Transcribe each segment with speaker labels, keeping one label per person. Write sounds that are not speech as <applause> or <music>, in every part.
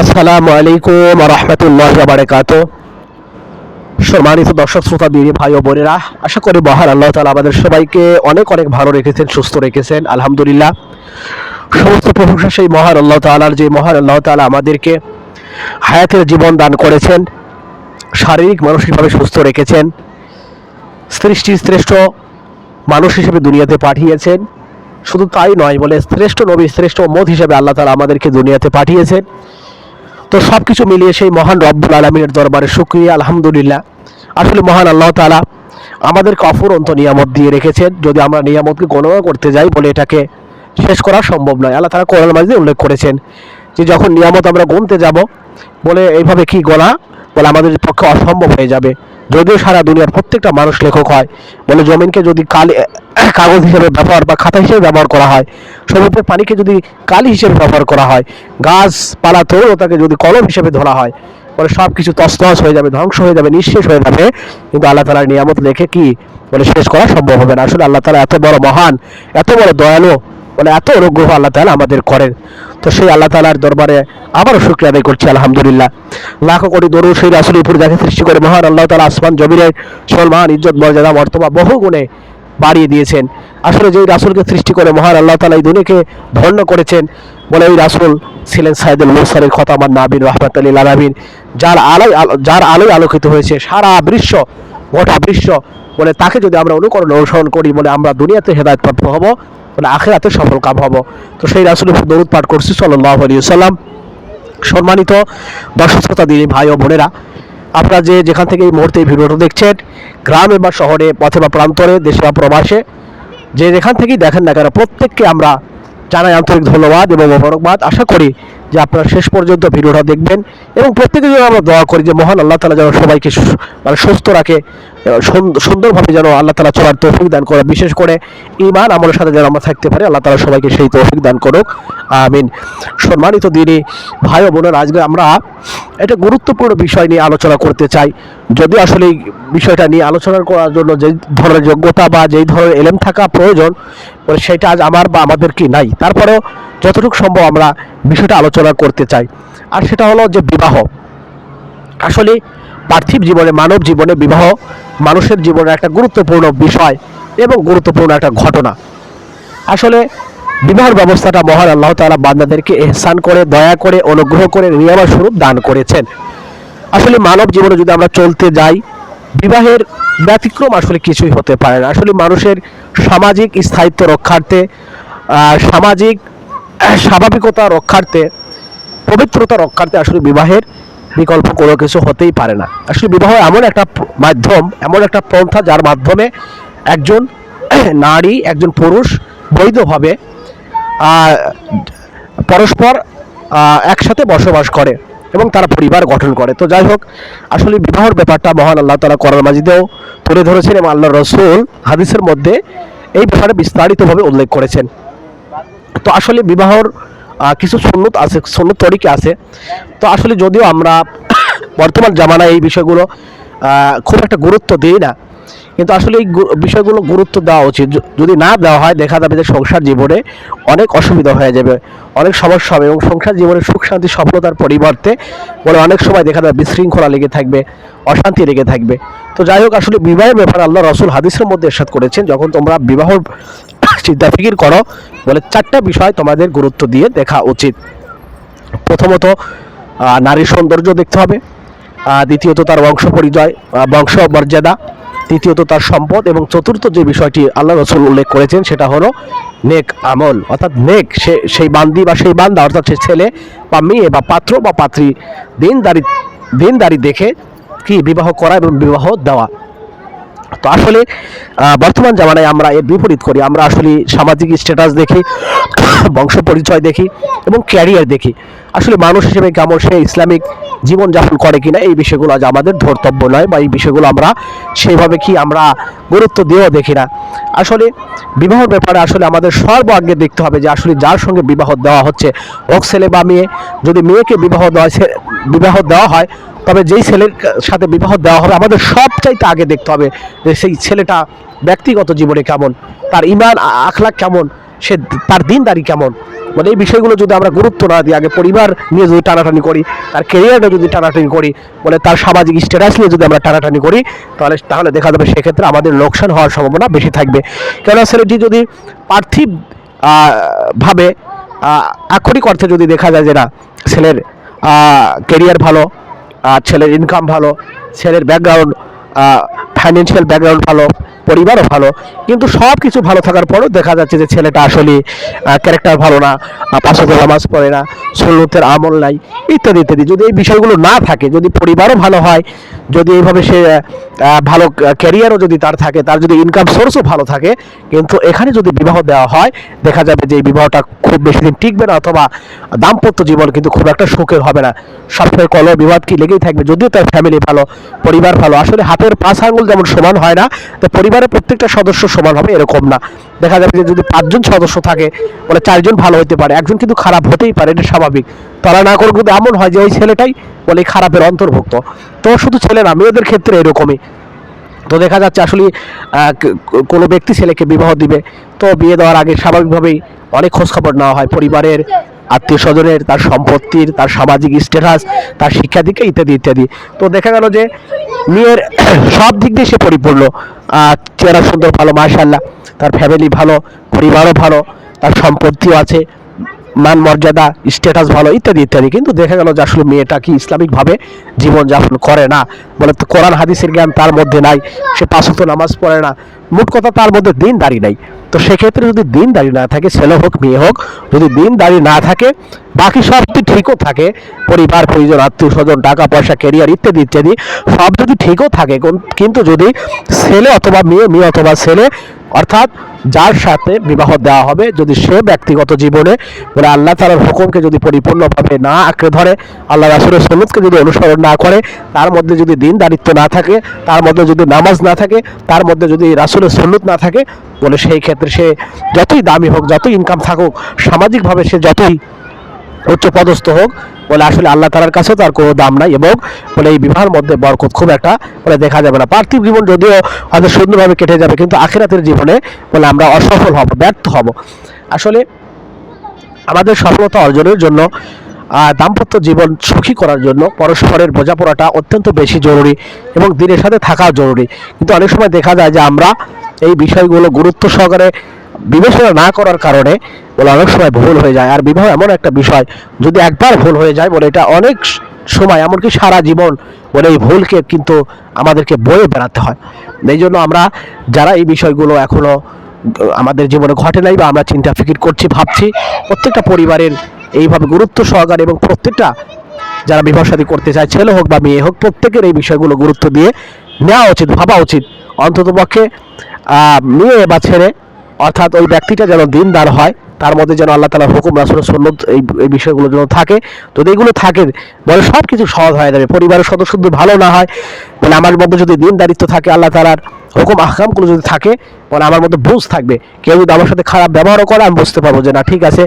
Speaker 1: আসসালামু আলাইকুম রহমতুল্লাহ বারকাত সম্মানিত দর্শক, শ্রোতা দিদি ভাই ও বোনেরা, আশা করি মহান আল্লাহ তালা আমাদের সবাইকে অনেক অনেক ভালো রেখেছেন, সুস্থ রেখেছেন, আলহামদুলিল্লাহ। সমস্ত প্রশংসা সেই মহান আল্লাহ তালার যে মহান আল্লাহ তালা আমাদেরকে হায়াতের জীবন দান করেছেন, শারীরিক, মানসিকভাবে সুস্থ রেখেছেন, সৃষ্টির শ্রেষ্ঠ মানুষ হিসেবে দুনিয়াতে পাঠিয়েছেন। শুধু তাই নয় বলে শ্রেষ্ঠ নবী, শ্রেষ্ঠ মত হিসেবে আল্লাহ তালা আমাদেরকে দুনিয়াতে পাঠিয়েছেন। তো সব কিছু মিলিয়ে সেই মহান রব্বুল আলমীর দরবারে সুক্রিয়া আলহামদুলিল্লাহ। আসলে মহান আল্লাহ তালা আমাদেরকে অফুরন্ত নিয়ামত দিয়ে রেখেছেন। যদি আমরা নিয়ামতকে গণনা করতে যাই বলে এটাকে শেষ করা সম্ভব নয়। আল্লাহ তালা কোরআন মাঝে উল্লেখ করেছেন যে যখন নিয়ামত আমরা গুনতে যাব বলে এইভাবে কি গোনা? বলে আমাদের পক্ষে অসম্ভব হয়ে যাবে। যদিও সারা দুনিয়ার প্রত্যেকটা মানুষ লেখক হয় বলে জমিনকে যদি কালি, কাগজ হিসেবে ব্যবহার বা খাতা হিসেবে ব্যবহার করা হয়, সমুদ্রের পানিকে যদি কালি হিসেবে ব্যবহার করা হয়, গাছপালা তরুণতাকে যদি কলম হিসেবে ধরা হয় বলে সব কিছু তস্তস হয়ে যাবে, ধ্বংস হয়ে যাবে, নিঃশেষ হয়ে যাবে। কিন্তু আল্লাহ তালার নিয়ামত লেখে কি? বলে শেষ করা সম্ভব হবে না। আসলে আল্লাহ তালা এত বড় মহান, এত বড় দয়ালু বলে, এত অনুগ্রহ আল্লাহ তালা আমাদের করেন। তো সেই আল্লাহ তালার দরবারে আবারও শুক্রিয়া আদায় করছি, আলহামদুলিল্লাহ। লাখো কোটি দরু সেই রাসুল উপর যাকে সৃষ্টি করে মহান আল্লাহ তালা আসমান, জমিনের সলমান ইজ্জত, মর্যাদা, মর্তবা বহু গুণে বাড়িয়ে দিয়েছেন। আসলে যেই রাসুলকে সৃষ্টি করে মহান আল্লাহ তালা এই দুনিয়াকে ধন্য করেছেন, বলে ওই রাসুল ছিলেন সাইদুল মুসারের খতামান নাবিন রহমত আলী আলামিন, যার আলোয় আলো- যার আলোয় আলোকিত হয়েছে সারা বিশ্ব, গোটা বিশ্ব। বলে তাকে যদি আমরা অনুকরণ অনুসরণ করি, বলে আমরা দুনিয়াতে হেদায়তপ্রাপ্ত হব বলে আখেরাতে সফল কাম হব। তো সেই রাসুল দরুদ পাঠ করছি সাল্লাহ আলী সাল্লাম সম্মানিত দর্শক শ্রোতা দিদি ভাই ও বোনেরা, আপনারা যে যেখান থেকে এই মুহূর্তে এই ভিডিওটা দেখছেন, গ্রামে বা শহরে, পথে বা প্রান্তরে, দেশে বা প্রবাসে, যে যেখান থেকেই দেখেন না কেন, প্রত্যেককে আমরা জানাই আন্তরিক ধন্যবাদ এবং মোবারকবাদ। আশা করি যে আপনারা শেষ পর্যন্ত ভিডিওটা দেখবেন এবং প্রত্যেকের জন্য আমরা দোয়া করি যে মহান আল্লাহ তালা যেন সবাইকে মানে সুস্থ রাখে সুন্দরভাবে যেন আল্লাহ তালা চলার তৌফিক দান করে বিশেষ করে ইমান আমলের সাথে যেন আমরা থাকতে পারি, আল্লাহ তালা সবাইকে সেই তৌফিক দান করুক। আমিন। সম্মানিত দিনই ভাই ও বোনের, আজকে আমরা একটা গুরুত্বপূর্ণ বিষয় নিয়ে আলোচনা করতে চাই। যদি আসলে এই বিষয়টা নিয়ে আলোচনা করার জন্য যে ধরনের যোগ্যতা বা যেই ধরনের এলেম থাকা প্রয়োজন মানে সেটা আজ আমার বা আমাদের কি নাই। তারপরেও যতটুকু সম্ভব আমরা বিষয়টা আলোচনা করতে চাই। আর সেটা হলো যে বিবাহ। আসলে পার্থিব জীবনে, মানব জীবনে বিবাহ মানুষের জীবনে একটা গুরুত্বপূর্ণ বিষয় এবং গুরুত্বপূর্ণ একটা ঘটনা। আসলে বিবাহ ব্যবস্থাটা মহান আল্লাহ তাআলা বান্দাদেরকে এহসান করে, দয়া করে, অনুগ্রহ করে, নিয়ামত স্বরূপ দান করেছেন। আসলে মানব জীবনে যদি আমরা চলতে যাই, বিবাহের ব্যতিক্রম আসলে কিছুই হতে পারে না। আসলে মানুষের সামাজিক স্থায়িত্ব রক্ষার্থে সামাজিক স্বাভাবিকতা রক্ষার্থে, পবিত্রতা রক্ষার্থে আসলে বিবাহের বিকল্প কোনো কিছু হতেই পারে না। আসলে বিবাহ এমন একটা মাধ্যম, এমন একটা পন্থা যার মাধ্যমে একজন <clears throat> নারী, একজন পুরুষ বৈধভাবে পরস্পর একসাথে বসবাস করে এবং তারা পরিবার গঠন করে। তো যাই হোক, আসলে বিবাহর ব্যাপারটা মহান আল্লাহ তালা করার মাজিদেও তুলে ধরেছেন এবং আল্লাহ রসুল হাদিসের মধ্যে এই ব্যাপারে বিস্তারিতভাবে উল্লেখ করেছেন। তো আসলে বিবাহর কিছু সুন্নত আছে সুন্নত তরিকে আছে? তো আসলে যদিও আমরা <coughs> বর্তমান জামানায় এই বিষয়গুলো খুব একটা গুরুত্ব দিই না, কিন্তু আসলে এই বিষয়গুলো গুরুত্ব দেওয়া উচিত। যদি না দেওয়া হয়, দেখা যাবে যে সংসার জীবনে অনেক অসুবিধা হয়ে যাবে, অনেক সমস্যা হবে এবং সংসার জীবনে সুখ, শান্তি, সফলতার পরিবর্তে বলে অনেক সময় দেখা যাবে বিশৃঙ্খলা লেগে থাকবে, অশান্তি লেগে থাকবে। তো যাই হোক, আসলে বিবাহের ব্যাপারে আল্লাহ রসুল হাদিসের মধ্যে এরশাদ করেছেন, যখন তোমরা বিবাহ চিন্তা ফিকির করো বলে চারটা বিষয় তোমাদের গুরুত্ব দিয়ে দেখা উচিত। প্রথমত নারীর সৌন্দর্য দেখতে হবে। দ্বিতীয়ত তার বংশ পরিচয় বংশ মর্যাদা। তৃতীয়ত তার সম্পদ এবং চতুর্থ যে বিষয়টি আল্লাহ রসুল উল্লেখ করেছেন সেটা হলো নেক আমল। অর্থাৎ নেক, সে, সেই বান্দি বা সেই বান্দা, অর্থাৎ সে ছেলে বা মেয়ে বা পাত্র বা পাত্রী দিনদারি দিনদারি দেখে কি বিবাহ করা এবং বিবাহ দেওয়া। তো আসলে বর্তমান জামানায় আমরা এর বিপরীত করি। আমরা আসলে সামাজিক স্ট্যাটাস দেখি, বংশ পরিচয় দেখি এবং ক্যারিয়ার দেখি। আসলে মানুষ হিসেবে কেমন সে ইসলামিক জীবনযাপন করে কিনা, এই বিষয়গুলো আজ আমাদের ধর্তব্য নয় বা এই বিষয়গুলো আমরা সেইভাবে কি আমরা গুরুত্ব দিয়েও দেখি না। আসলে বিবাহের ব্যাপারে আসলে আমাদের সর্ব আগে দেখতে হবে যে আসলে যার সঙ্গে বিবাহ দেওয়া হচ্ছে, হোক ছেলে বা মেয়ে। যদি মেয়েকে বিবাহ দেওয়া বিবাহ দেওয়া হয় তবে যেই ছেলের সাথে বিবাহ দেওয়া হবে, আমাদের সবচাইতে আগে দেখতে হবে যে সেই ছেলেটা ব্যক্তিগত জীবনে কেমন, তার ইমান, আ- আখলাক কেমন, সে তার দিনদারি কেমন। মানে এই বিষয়গুলো যদি আমরা গুরুত্ব না দিই, আগে পরিবার নিয়ে যদি টানাটানি করি, তার কেরিয়ারটা যদি টানাটানি করি মানে তার সামাজিক স্ট্যাটাস নিয়ে যদি আমরা টানাটানি করি, তাহলে তাহলে দেখা যাবে সেক্ষেত্রে আমাদের লোকসান হওয়ার সম্ভাবনা বেশি থাকবে। কেননা ছেলেটি যদি পার্থিব ভাবে আক্ষরিক অর্থে যদি দেখা যায় যে না, ছেলের কেরিয়ার ভালো আর ছেলের ইনকাম ভালো ছেলের ব্যাকগ্রাউন্ড ফাইন্যান্সিয়াল ব্যাকগ্রাউন্ড ভালো। পরিবারও ভালো, কিন্তু সব কিছু ভালো থাকার পরেও দেখা যাচ্ছে যে ছেলেটা আসলে ক্যারেক্টার ভালো না পাশে নামাজ পড়ে না, সুন্নতের আমল নাই, ইত্যাদি ইত্যাদি। যদি এই বিষয়গুলো না থাকে, যদি পরিবারও ভালো হয়, যদি এইভাবে সে ভালো ক্যারিয়ারও যদি তার থাকে, তার যদি ইনকাম সোর্সও ভালো থাকে, কিন্তু এখানে যদি বিবাহ দেওয়া হয়, দেখা যাবে যে এই বিবাহটা খুব বেশি দিন টিকবে না, অথবা দাম্পত্য জীবন কিন্তু খুব একটা সুখের হবে না। সবসময় কলহ, বিবাদ কি লেগেই থাকবে? যদিও তার ফ্যামিলি ভালো, পরিবার ভালো, আসলে হাতের পাঁচ আঙুল যেমন সমান হয় না, তো পরিবারের প্রত্যেকটা সদস্য সমান হবে, এরকম না। দেখা যাবে যে যদি পাঁচজন সদস্য থাকে, বলে চারজন ভালো হতে পারে, একজন কিন্তু খারাপ হতেই পারে, এটা স্বাভাবিক। তারা না করে কিন্তু এমন হয় যে ওই ছেলেটাই, বলে খারাপের অন্তর্ভুক্ত। তো শুধু ছেলে না, মেয়েদের ক্ষেত্রে এরকমই। তো দেখা যাচ্ছে আসলে কোনো ব্যক্তি ছেলেকে বিবাহ দিবে, তো বিয়ে দেওয়ার আগে স্বাভাবিকভাবেই অনেক খোঁজখবর নেওয়া হয় পরিবারের আত্মীয় স্বজনের তার সম্পত্তির, তার সামাজিক স্ট্যাটাস তার শিক্ষা দিকে ইত্যাদি ইত্যাদি। তো দেখা গেল যে, মেয়ের <coughs> সব দিক দিয়ে সে পরিপূর্ণ। চেহারা সুন্দর ভালো মার্শাল্লাহ তার ফ্যামিলি ভালো, পরিবারও ভালো, তার সম্পত্তিও আছে, মান মর্যাদা স্ট্যাটাস ভালো, ইত্যাদি ইত্যাদি। কিন্তু দেখা গেল যে আসলে মেয়েটা কি ইসলামিকভাবে জীবনযাপন করে না। বলে তো কোরআন, হাদিসের জ্ঞান তার মধ্যে নাই, সে পাঁচত নামাজ পড়ে না। মোট কথা তার মধ্যে দিন দাঁড়িয়ে নাই। তো সেক্ষেত্রে যদি দিন দাঁড়িয়ে না থাকে, ছেলে হোক, মেয়ে হোক, যদি দিন দাঁড়িয়ে না থাকে, বাকি সব যদি ঠিকও থাকে, পরিবার, পরিজন, আত্মীয় স্বজন, টাকা পয়সা ক্যারিয়ার ইত্যাদি ইত্যাদি, সব যদি ঠিকও থাকে, কোন- কিন্তু যদি ছেলে অথবা মেয়ে মেয়ে অথবা ছেলে অর্থাৎ যার সাথে বিবাহ দেওয়া হবে, যদি সে ব্যক্তিগত জীবনে মানে আল্লাহ তালার হুকুমকে যদি পরিপূর্ণভাবে না আঁকড়ে ধরে, আল্লাহ রাসুলের সলুদকে যদি অনুসরণ না করে, তার মধ্যে যদি দিন দারিত্ব না থাকে, তার মধ্যে যদি নামাজ না থাকে, তার মধ্যে যদি রাসুলের সলুদ না থাকে, বলে সেই ক্ষেত্রে সে যতই দামি হোক, যতই ইনকাম থাকুক, সামাজিকভাবে সে যতই উচ্চ পদস্থ হোক, বলে আসলে আল্লাহ তালার কাছে তার কোনো দাম নাই এবং বলে এই বিবাহের মধ্যে বরকত খুব একটা, বলে দেখা যাবে না। পার্থিব জীবন যদিও হয়তো সুন্দরভাবে কেটে যাবে, কিন্তু আখিরাতের জীবনে বলে আমরা অসফল হব, ব্যর্থ হব। আসলে আমাদের সফলতা অর্জনের জন্য দাম্পত্য জীবন সুখী করার জন্য পরস্পরের বোঝাপড়াটা অত্যন্ত বেশি জরুরি এবং দিনের সাথে থাকা জরুরি। কিন্তু অনেক সময় দেখা যায় যে আমরা এই বিষয়গুলো গুরুত্ব সহকারে বিবেচনা না করার কারণে বলে অনেক সময় ভুল হয়ে যায়। আর বিবাহ এমন একটা বিষয়, যদি একবার ভুল হয়ে যায় বলে এটা অনেক সময়, এমনকি সারা জীবন বলে এই ভুলকে কিন্তু আমাদেরকে বয়ে বেড়াতে হয়। এই জন্য আমরা যারা এই বিষয়গুলো এখনও, আমাদের জীবনে ঘটে নাই বা আমরা চিন্তা ফিকির করছি, ভাবছি, প্রত্যেকটা পরিবারের এইভাবে গুরুত্ব সহকারে এবং প্রত্যেকটা যারা বিবাহ শাদী করতে চায়, ছেলে হোক বা মেয়ে হোক, প্রত্যেকের এই বিষয়গুলো গুরুত্ব দিয়ে নেওয়া উচিত, ভাবা উচিত। অন্তত পক্ষে মেয়ে বা ছেলে অর্থাৎ ওই ব্যক্তিটা যেন দিনদার হয়, তার মধ্যে যেন আল্লাহ তালার হুকুম রাসুল সন্ন্যত এই এই বিষয়গুলো যেন থাকে। তো এইগুলো থাকে, বলে সব কিছু সহজ হয়ে যাবে। পরিবারের সদস্যদের যদি ভালো না হয়, বলে আমার মধ্যে যদি দিন দারিত্ব থাকে, আল্লাহ তালার হুকুম, আহকামগুলো যদি থাকে, বলে আমার মধ্যে বুঝ থাকবে। কেউ যদি আমার সাথে খারাপ ব্যবহারও করে, আমি বুঝতে পারব যে না, ঠিক আছে।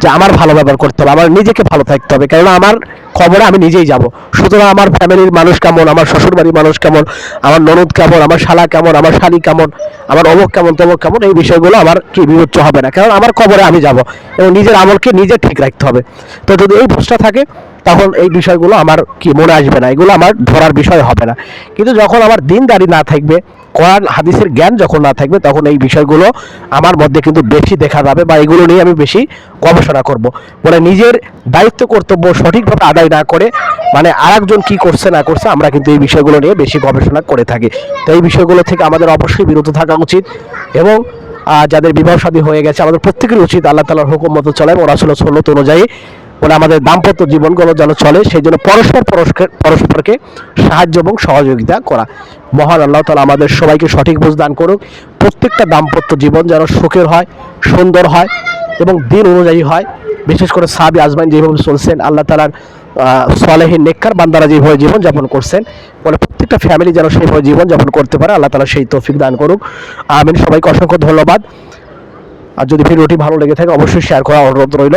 Speaker 1: যে আমার ভালো ব্যবহার করতে হবে, আমার নিজেকে ভালো থাকতে হবে। কেননা আমার খবরে আমি নিজেই যাব। সুতরাং আমার ফ্যামিলির মানুষ কেমন, আমার শ্বশুরবাড়ির মানুষ কেমন, আমার ননদ কেমন, আমার শালা কেমন, আমার শালি কেমন, আমার অমুক কেমন, তমুক কেমন, এই বিষয়গুলো আমার কি বিবেচ্য হবে না। কারণ আমার খবরে আমি যাব এবং নিজের আমলকে নিজে ঠিক রাখতে হবে। তো যদি এই ভোজটা থাকে তখন এই বিষয়গুলো আমার কি মনে আসবে না? এগুলো আমার ধরার বিষয় হবে না। কিন্তু যখন আমার দিনদারি না থাকবে, কোরআন, হাদিসের জ্ঞান যখন না থাকবে, তখন এই বিষয়গুলো আমার মধ্যে কিন্তু বেশি দেখা যাবে বা এগুলো নিয়ে আমি বেশি গবেষণা করব। বলে নিজের দায়িত্ব, কর্তব্য সঠিকভাবে আদায় না করে মানে আরেকজন কি করছে, না করছে, আমরা কিন্তু এই বিষয়গুলো নিয়ে বেশি গবেষণা করে থাকি। তো এই বিষয়গুলো থেকে আমাদের অবশ্যই বিরত থাকা উচিত এবং যাদের বিবাহ হয়ে গেছে, আমাদের প্রত্যেকেরই উচিত আল্লাহ তালার হুকুম মতো চলে এবং রাসুল সন্ন্যত অনুযায়ী বলে আমাদের দাম্পত্য জীবনগুলো যেন চলে, সেই জন্য পরস্পর পরস্পর পরস্পরকে সাহায্য এবং সহযোগিতা করা। মহান আল্লাহ তালা আমাদের সবাইকে সঠিক বুঝ দান করুক। প্রত্যেকটা দাম্পত্য জীবন যেন সুখের হয়, সুন্দর হয় এবং দিন অনুযায়ী হয়। বিশেষ করে সাবি আজমাইন যেভাবে চলছেন, আল্লাহ তালার সালেহীন নেককার বান্দারা যেভাবে জীবনযাপন করছেন বলে প্রত্যেকটা ফ্যামিলি যেন সেইভাবে জীবনযাপন করতে পারে। আল্লাহ তালা সেই তৌফিক দান করুক। আমিন। সবাইকে অসংখ্য ধন্যবাদ। আর যদি ভিডিওটি ভালো লেগে থাকে, অবশ্যই শেয়ার করা অনুরোধ রইল।